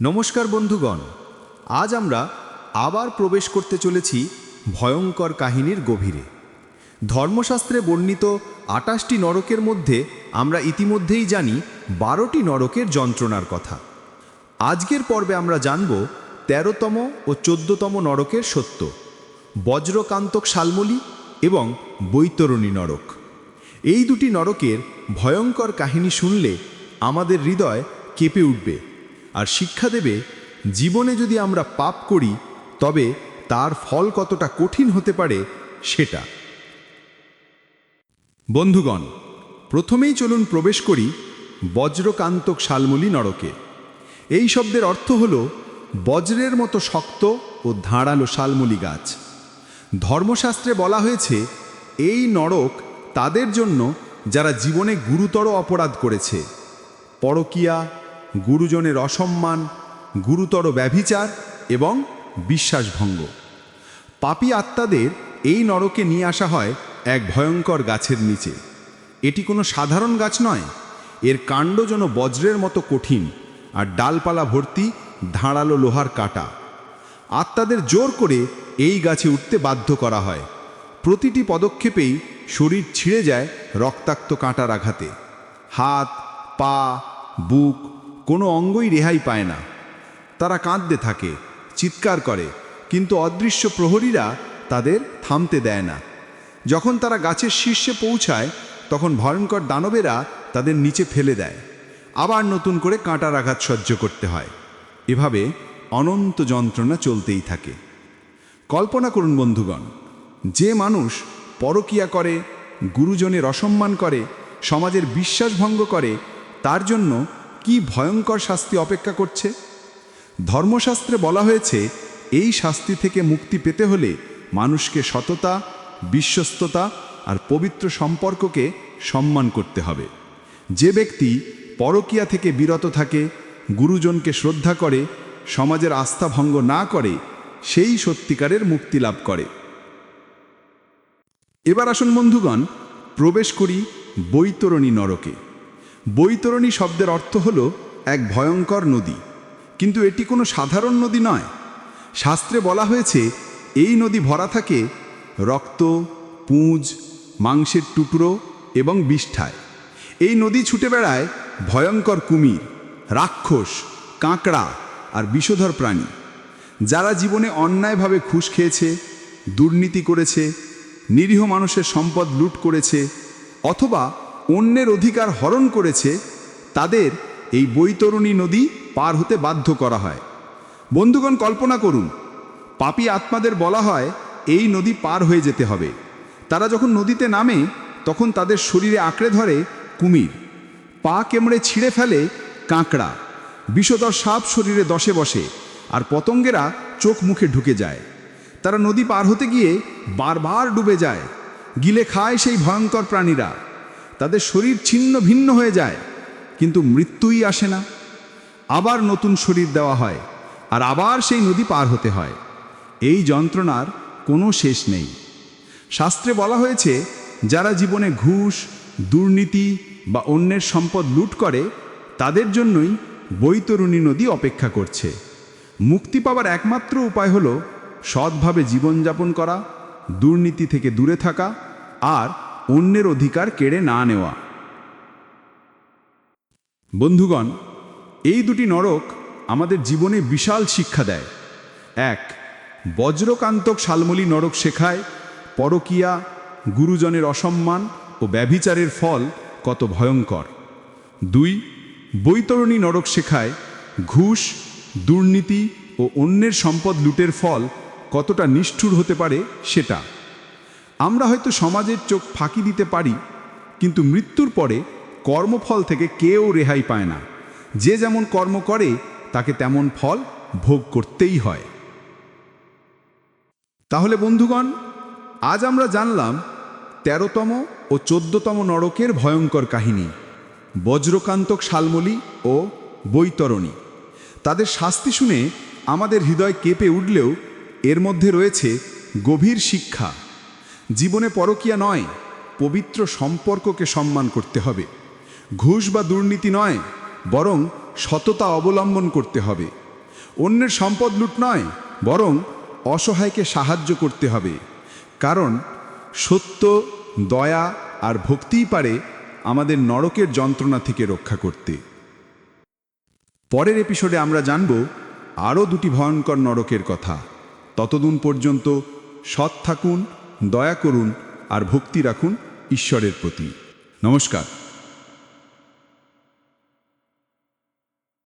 নমস্কার বন্ধুগণ, আজ আমরা আবার প্রবেশ করতে চলেছি ভয়ঙ্কর কাহিনীর গভীরে। ধর্মশাস্ত্রে বর্ণিত আটাশটি নরকের মধ্যে আমরা ইতিমধ্যেই জানি বারোটি নরকের যন্ত্রণার কথা। আজকের পর্বে আমরা জানব তেরোতম ও চোদ্দতম নরকের সত্য, বজ্রকান্তক শালমলি এবং বৈতরণী নরক। এই দুটি নরকের ভয়ঙ্কর কাহিনী শুনলে আমাদের হৃদয় কেঁপে উঠবে। আর শিক্ষা দেবে, জীবনে যদি আমরা পাপ করি, তবে তার ফল কতটা কঠিন হতে পারে সেটা। বন্ধুগণ, প্রথমেই চলুন প্রবেশ করি বজ্রকান্তক শালমলি নরকে। এই শব্দের অর্থ হল বজ্রের মতো শক্ত ও ধাঁড়ালো শালমলি গাছ। ধর্মশাস্ত্রে বলা হয়েছে, এই নরক তাদের জন্য যারা জীবনে গুরুতর অপরাধ করেছে। পরকিয়া গুরুজনের অসম্মান, গুরুতর ব্যভিচার এবং বিশ্বাসভঙ্গ। পাপী আত্মাদের এই নরকে নিয়ে আসা হয় এক ভয়ঙ্কর গাছের নিচে। এটি কোনো সাধারণ গাছ নয়, এর কাণ্ড যেন বজ্রের মতো কঠিন আর ডালপালা ভর্তি ধাঁড়ালো লোহার কাটা। আত্মাদের জোর করে এই গাছে উঠতে বাধ্য করা হয়। প্রতিটি পদক্ষেপেই শরীর ছিঁড়ে যায় রক্তাক্ত কাঁটার আঘাতে। হাত, পা, বুক কোনো অঙ্গই রেহাই পায় না। তারা কাঁদতে থাকে, চিৎকার করে, কিন্তু অদৃশ্য প্রহরীরা তাদের থামতে দেয় না। যখন তারা গাছের শীর্ষে পৌঁছায়, তখন ভয়ঙ্কর দানবেরা তাদের নিচে ফেলে দেয়। আবার নতুন করে কাঁটার আঘাত সহ্য করতে হয়। এভাবে অনন্ত যন্ত্রণা চলতেই থাকে। কল্পনা করুন বন্ধুগণ, যে মানুষ পরকিয়া করে, গুরুজনের অসম্মান করে, সমাজের বিশ্বাসভঙ্গ করে, তার জন্য কি ভয়ঙ্কর শাস্তি অপেক্ষা করছে? ধর্মশাস্ত্রে বলা হয়েছে, এই শাস্তি থেকে মুক্তি পেতে হলে মানুষকে সততা, বিশ্বস্ততা আর পবিত্র সম্পর্ককে সম্মান করতে হবে। যে ব্যক্তি পরকিয়া থেকে বিরত থাকে, গুরুজনকে শ্রদ্ধা করে, সমাজের আস্থা ভঙ্গ না করে, সেই সত্যিকারের মুক্তি লাভ করে। এবার আসুন বন্ধুগণ, প্রবেশ করি বৈতরণী নরকে। বৈতরণী শব্দের অর্থ হল এক ভয়ঙ্কর নদী। কিন্তু এটি কোনো সাধারণ নদী নয়। শাস্ত্রে বলা হয়েছে, এই নদী ভরা থাকে রক্ত, পুঁজ, মাংসের টুকরো এবং বিষ্ঠায়। এই নদী ছুটে বেড়ায় ভয়ঙ্কর কুমির, রাক্ষস, কাঁকড়া আর বিষধর প্রাণী। যারা জীবনে অন্যায়ভাবে ঘুষ খেয়েছে, দুর্নীতি করেছে, নিরীহ মানুষের সম্পদ লুট করেছে অথবা অন্যের অধিকার হরণ করেছে, তাদের এই বৈতরণী নদী পার হতে বাধ্য করা হয়। বন্ধুগণ, কল্পনা করুন, পাপী আত্মাদের বলা হয় এই নদী পার হয়ে যেতে হবে। তারা যখন নদীতে নামে, তখন তাদের শরীরে আঁকড়ে ধরে কুমির, পা কেমড়ে ছিঁড়ে ফেলে কাঁকড়া, বিষধর সাপ শরীরে দশে বসে, আর পতঙ্গেরা চোখ মুখে ঢুকে যায়। তারা নদী পার হতে গিয়ে বারবার ডুবে যায়, গিলে খায় সেই ভয়ঙ্কর প্রাণীরা। তাদের শরীর ছিন্ন ভিন্ন হয়ে যায়, কিন্তু মৃত্যুই আসে না। আবার নতুন শরীর দেওয়া হয়, আর আবার সেই নদী পার হতে হয়। এই যন্ত্রণার কোনো শেষ নেই। শাস্ত্রে বলা হয়েছে, যারা জীবনে ঘুষ, দুর্নীতি বা অন্যের সম্পদ লুট করে, তাদের জন্যই বৈতরুণী নদী অপেক্ষা করছে। মুক্তি পাওয়ার একমাত্র উপায় হলো সৎভাবে জীবনযাপন করা, দুর্নীতি থেকে দূরে থাকা, আর অন্যের অধিকার কেড়ে না নেওয়া। বন্ধুগণ, এই দুটি নরক আমাদের জীবনে বিশাল শিক্ষা দেয়। এক, বজ্রকান্তক শালমলি নরক শেখায়, পরকিয়া, গুরুজনের অসম্মান ও ব্যভিচারের ফল কত ভয়ঙ্কর। দুই, বৈতরণী নরক শেখায়, ঘুষ, দুর্নীতি ও অন্যের সম্পদ লুটের ফল কতটা নিষ্ঠুর হতে পারে সেটা। আমরা হয়তো সমাজের চোখ ফাঁকি দিতে পারি, কিন্তু মৃত্যুর পরে কর্মফল থেকে কেউ রেহাই পায় না। যে যেমন কর্ম করে, তাকে তেমন ফল ভোগ করতেই হয়। তাহলে বন্ধুগণ, আজ আমরা জানলাম তেরোতম ও চোদ্দতম নরকের ভয়ঙ্কর কাহিনী, বজ্রকান্তক শালমলি ও বৈতরণী। তাদের শাস্তি শুনে আমাদের হৃদয় কেঁপে উঠলেও এর মধ্যে রয়েছে গভীর শিক্ষা। জীবনে পরকিয়া নয়, পবিত্র সম্পর্ককে সম্মান করতে হবে। ঘুষ বা দুর্নীতি নয়, বরং সততা অবলম্বন করতে হবে। অন্যের সম্পদ লুট নয়, বরং অসহায়কে সাহায্য করতে হবে। কারণ সত্য, দয়া আর ভক্তিই পারে আমাদের নরকের যন্ত্রণা থেকে রক্ষা করতে। পরের এপিসোডে আমরা জানব আরও দুটি ভয়ঙ্কর নরকের কথা। ততদিন পর্যন্ত সৎ থাকুন দয়া করুন আর ভক্তি রাখুন ঈশ্বরের প্রতি। নমস্কার।